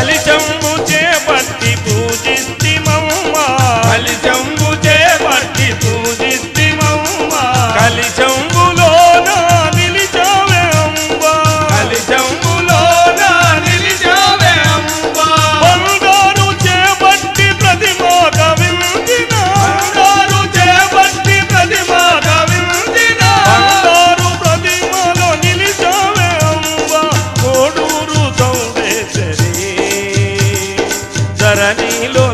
కలిశంబు చేపట్టి పూజిస్తిమమ్మా ధరణిలో